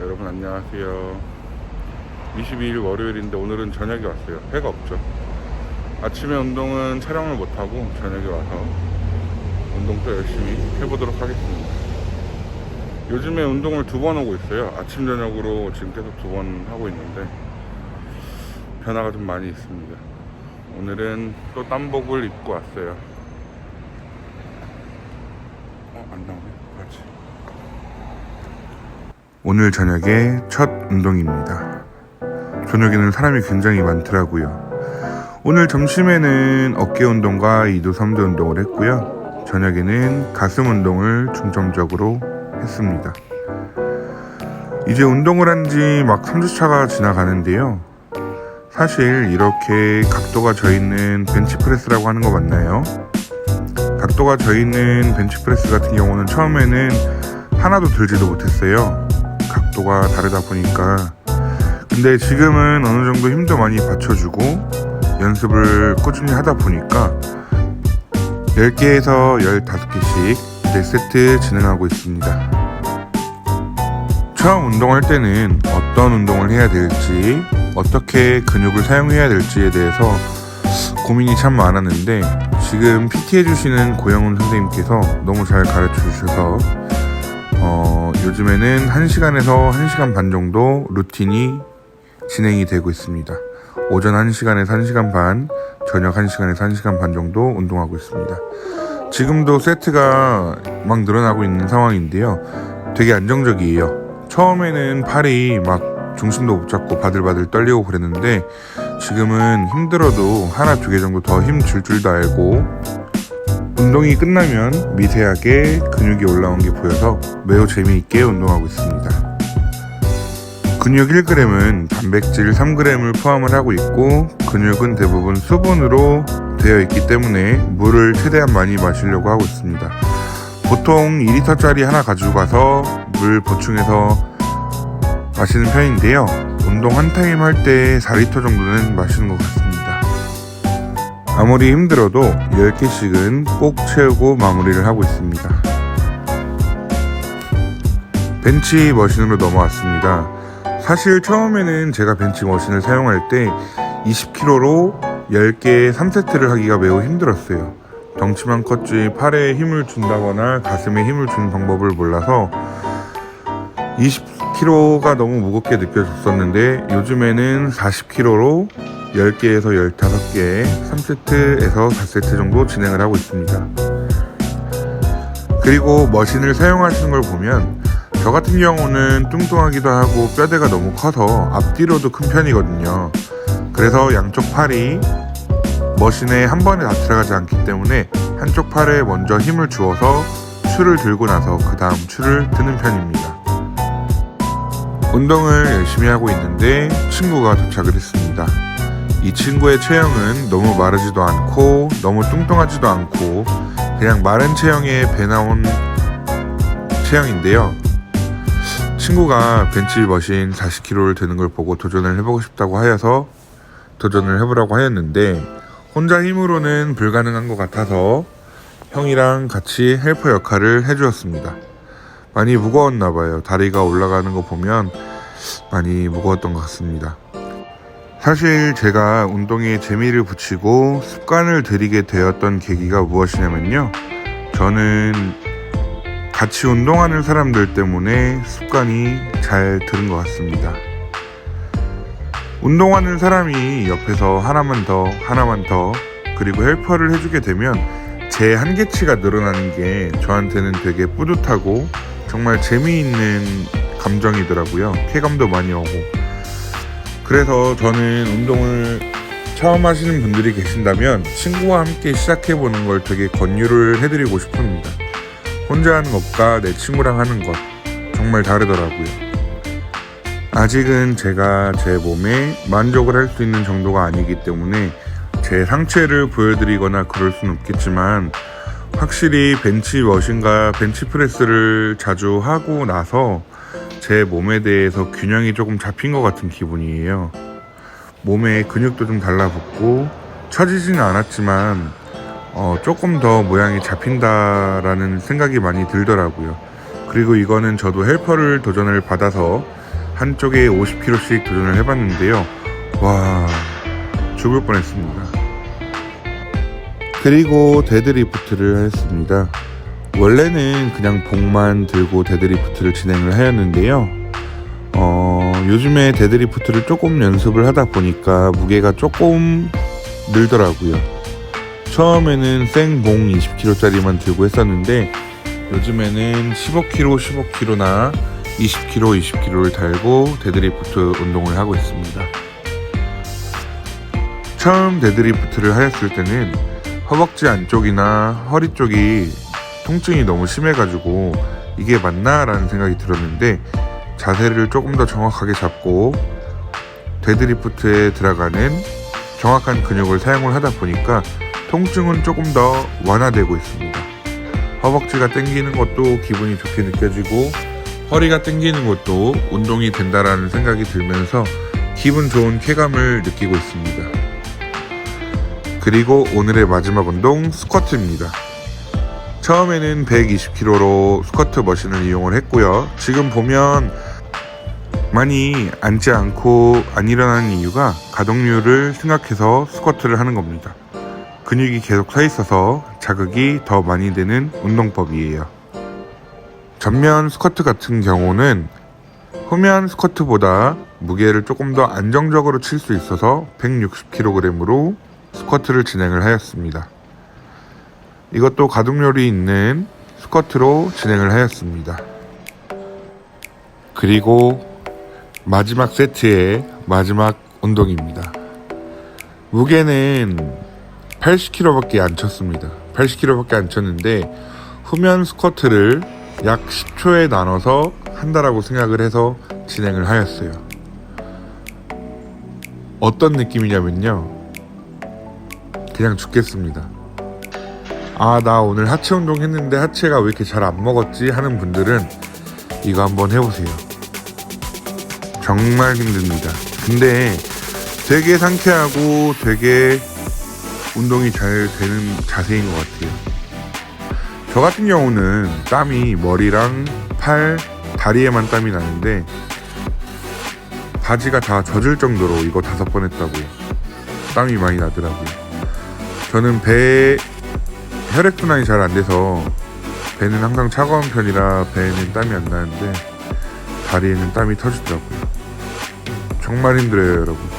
여러분 안녕하세요. 22일 월요일인데 오늘은 저녁에 왔어요. 해가 없죠. 아침에 운동은 촬영을 못하고 저녁에 와서 운동 또 열심히 해보도록 하겠습니다. 요즘에 운동을 두 번 하고 있어요. 아침, 저녁으로 지금 계속 두 번 하고 있는데 변화가 좀 많이 있습니다. 오늘은 또 땀복을 입고 왔어요. 어, 안 나오네. 그렇지. 오늘 저녁에 첫 운동입니다. 저녁에는 사람이 굉장히 많더라고요. 오늘 점심에는 어깨 운동과 2도 3도 운동을 했고요. 저녁에는 가슴 운동을 중점적으로 했습니다. 이제 운동을 한 지 막 3주차가 지나가는데요. 사실 이렇게 각도가 져 있는 벤치프레스라고 하는 거 맞나요? 각도가 져 있는 벤치프레스 같은 경우는 처음에는 하나도 들지도 못했어요. 각도가 다르다 보니까. 근데 지금은 어느 정도 힘도 많이 받쳐주고 연습을 꾸준히 하다 보니까 10개에서 15개씩 4세트 진행하고 있습니다. 처음 운동할 때는 어떤 운동을 해야 될지, 어떻게 근육을 사용해야 될지에 대해서 고민이 참 많았는데 지금 PT 해주시는 고영훈 선생님께서 너무 잘 가르쳐 주셔서 어, 요즘에는 1시간에서 1시간 반 정도 루틴이 진행이 되고 있습니다. 오전 1시간에서 1시간 반, 저녁 1시간에서 1시간 반 정도 운동하고 있습니다. 지금도 세트가 막 늘어나고 있는 상황인데요. 되게 안정적이에요. 처음에는 팔이 막 중심도 못 잡고 바들바들 떨리고 그랬는데 지금은 힘들어도 하나 두 개 정도 더 힘 줄 줄도 알고 운동이 끝나면 미세하게 근육이 올라온 게 보여서 매우 재미있게 운동하고 있습니다. 근육 1g은 단백질 3g을 포함을 하고 있고 근육은 대부분 수분으로 되어 있기 때문에 물을 최대한 많이 마시려고 하고 있습니다. 보통 2리터짜리 하나 가지고 가서 물 보충해서 마시는 편인데요. 운동 한 타임 할 때 4리터 정도는 마시는 것 같습니다. 아무리 힘들어도 10개씩은 꼭 채우고 마무리를 하고 있습니다. 벤치 머신으로 넘어왔습니다. 사실 처음에는 제가 벤치 머신을 사용할 때 20kg로 10개 3세트를 하기가 매우 힘들었어요. 덩치만 컸지 팔에 힘을 준다거나 가슴에 힘을 주는 방법을 몰라서 20kg가 너무 무겁게 느껴졌었는데 요즘에는 40kg로 10개에서 15개 3세트에서 4세트 정도 진행을 하고 있습니다. 그리고 머신을 사용하시는 걸 보면 저 같은 경우는 뚱뚱하기도 하고 뼈대가 너무 커서 앞뒤로도 큰 편이거든요. 그래서 양쪽 팔이 머신에 한 번에 다 들어가지 않기 때문에 한쪽 팔에 먼저 힘을 주어서 추를 들고 나서 그 다음 추를 드는 편입니다. 운동을 열심히 하고 있는데 친구가 도착을 했습니다. 이 친구의 체형은 너무 마르지도 않고 너무 뚱뚱하지도 않고 그냥 마른 체형에 배 나온 체형인데요. 친구가 벤치 머신 40kg를 드는 걸 보고 도전을 해보고 싶다고 하여서 도전을 해보라고 하였는데 혼자 힘으로는 불가능한 것 같아서 형이랑 같이 헬퍼 역할을 해주었습니다. 많이 무거웠나 봐요. 다리가 올라가는 거 보면 많이 무거웠던 것 같습니다. 사실 제가 운동에 재미를 붙이고 습관을 들이게 되었던 계기가 무엇이냐면요. 저는 같이 운동하는 사람들 때문에 습관이 잘 들은 것 같습니다. 운동하는 사람이 옆에서 하나만 더, 하나만 더, 그리고 헬퍼를 해주게 되면 제 한계치가 늘어나는 게 저한테는 되게 뿌듯하고 정말 재미있는 감정이더라고요. 쾌감도 많이 오고. 그래서 저는 운동을 처음 하시는 분들이 계신다면 친구와 함께 시작해 보는 걸 되게 권유를 해드리고 싶습니다. 혼자 하는 것과 내 친구랑 하는 것 정말 다르더라고요. 아직은 제가 제 몸에 만족을 할 수 있는 정도가 아니기 때문에 제 상체를 보여드리거나 그럴 수는 없겠지만 확실히 벤치 머신과 벤치 프레스를 자주 하고 나서 제 몸에 대해서 균형이 조금 잡힌 것 같은 기분이에요. 몸에 근육도 좀 달라붙고 처지지는 않았지만 어, 조금 더 모양이 잡힌다라는 생각이 많이 들더라고요. 그리고 이거는 저도 헬퍼를 도전을 받아서 한쪽에 50kg씩 도전을 해봤는데요. 와, 죽을 뻔했습니다. 그리고 데드리프트를 했습니다. 원래는 그냥 봉만 들고 데드리프트를 진행을 하였는데요. 어, 요즘에 데드리프트를 조금 연습을 하다 보니까 무게가 조금 늘더라고요. 처음에는 생봉 20kg짜리만 들고 했었는데 요즘에는 15kg, 15kg나 20kg, 20kg를 달고 데드리프트 운동을 하고 있습니다. 처음 데드리프트를 하였을 때는 허벅지 안쪽이나 허리 쪽이 통증이 너무 심해가지고 이게 맞나? 라는 생각이 들었는데 자세를 조금 더 정확하게 잡고 데드리프트에 들어가는 정확한 근육을 사용을 하다 보니까 통증은 조금 더 완화되고 있습니다. 허벅지가 당기는 것도 기분이 좋게 느껴지고 허리가 당기는 것도 운동이 된다라는 생각이 들면서 기분 좋은 쾌감을 느끼고 있습니다. 그리고 오늘의 마지막 운동 스쿼트입니다. 처음에는 120kg로 스쿼트 머신을 이용을 했고요. 지금 보면 많이 앉지 않고 안 일어나는 이유가 가동률을 생각해서 스쿼트를 하는 겁니다. 근육이 계속 서 있어서 자극이 더 많이 되는 운동법이에요. 전면 스쿼트 같은 경우는 후면 스쿼트보다 무게를 조금 더 안정적으로 칠 수 있어서 160kg으로 스쿼트를 진행을 하였습니다. 이것도 가동률이 있는 스쿼트로 진행을 하였습니다. 그리고 마지막 세트의 마지막 운동입니다. 무게는 80kg밖에 안 쳤습니다. 80kg밖에 안 쳤는데 후면 스쿼트를 약 10초에 나눠서 한다라고 생각을 해서 진행을 하였어요. 어떤 느낌이냐면요. 그냥 죽겠습니다. 아, 나 오늘 하체 운동 했는데 하체가 왜 이렇게 잘 안 먹었지 하는 분들은 이거 한번 해보세요. 정말 힘듭니다. 근데 되게 상쾌하고 되게 운동이 잘 되는 자세인 것 같아요. 저 같은 경우는 땀이 머리랑 팔, 다리에만 땀이 나는데 바지가 다 젖을 정도로 이거 다섯 번 했다고요. 땀이 많이 나더라고요. 저는 배 혈액순환이 잘 안 돼서 배는 항상 차가운 편이라 배에는 땀이 안 나는데 다리에는 땀이 터지더라고요. 정말 힘들어요, 여러분.